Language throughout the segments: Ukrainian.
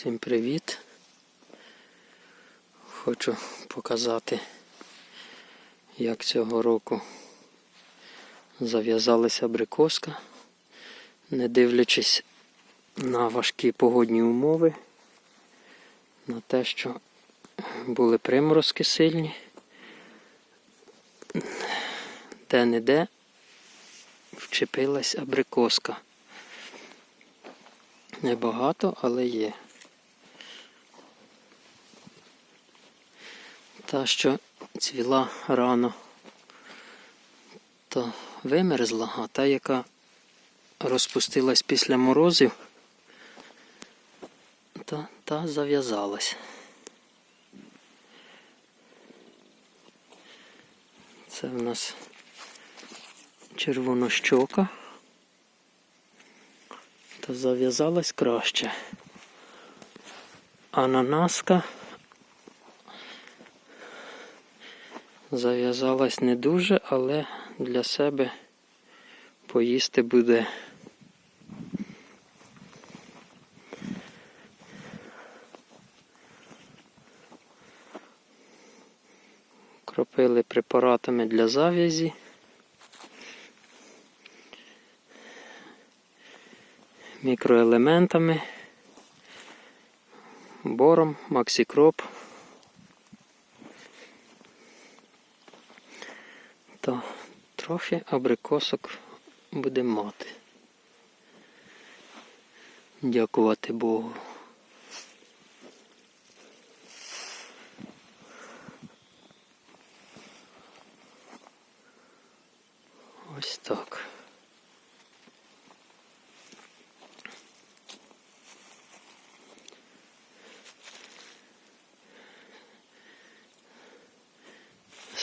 Всім привіт! Хочу показати, як цього року зав'язалася абрикоска, не дивлячись на важкі погодні умови, на те, що були приморозки сильні, де-не-де вчепилась абрикоска. Небагато, але є. Та, що цвіла рано, то вимерзла, а та, яка розпустилась після морозів, та, та зав'язалась. Це в нас червонощока то зав'язалась краще. Ананаска зав'язалась не дуже, але для себе поїсти буде. Кропили препаратами для зав'язі. мікроелементами, бором, максикроп. То трохи абрикосок будемо мати. Дякувати Богу. Ось так.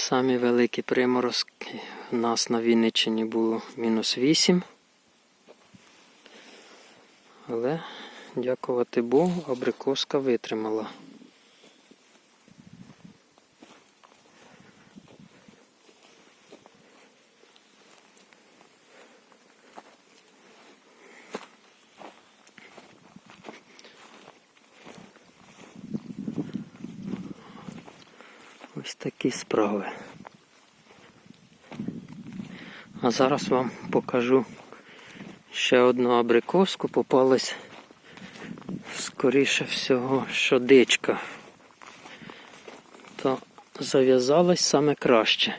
Самі великі приморозки у нас на Вінниччині було мінус 8. Але, дякувати Богу, абрикоска витримала. Ось такі справи. А зараз вам покажу ще одну абрикоску. Попалась скоріше всього шодичка. То зав'язалась саме краще.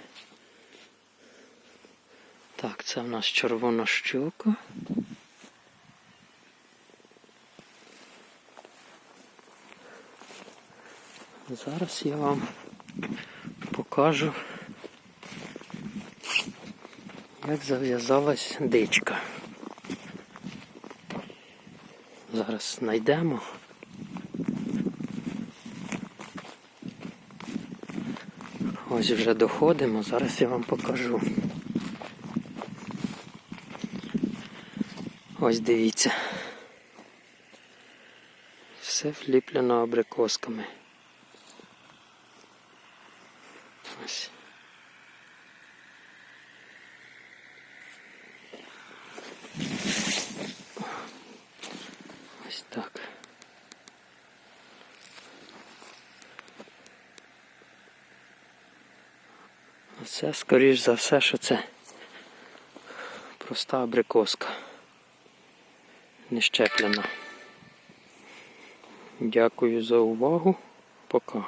Так, це в нас червона щука. Зараз я вам покажу, як зав'язалась дичка. Зараз знайдемо. Ось вже доходимо, зараз я вам покажу. Ось дивіться. Все вліплено абрикосками. Ось. Ось так. Це, скоріш за все, що це проста абрикоска. Не щеплена. Дякую за увагу. Пока.